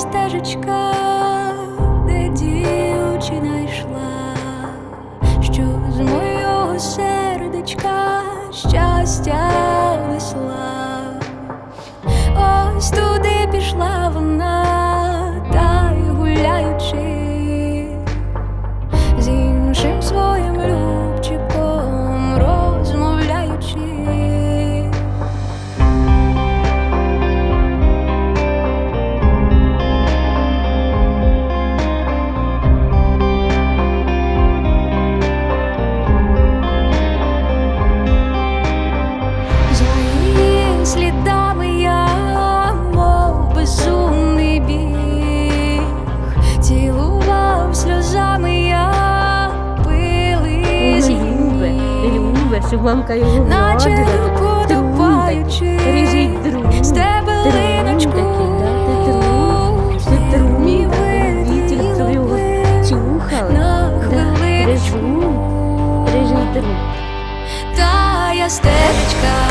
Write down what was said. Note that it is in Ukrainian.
стежечка, де дівчина йшла, що з моєго сердечка щастя несла, ось туди пішла вона. добре, що мамка його Наче руку тупаючи друг Стебелиночку Ти мій виділ твого чухала друг. Та я стежечка.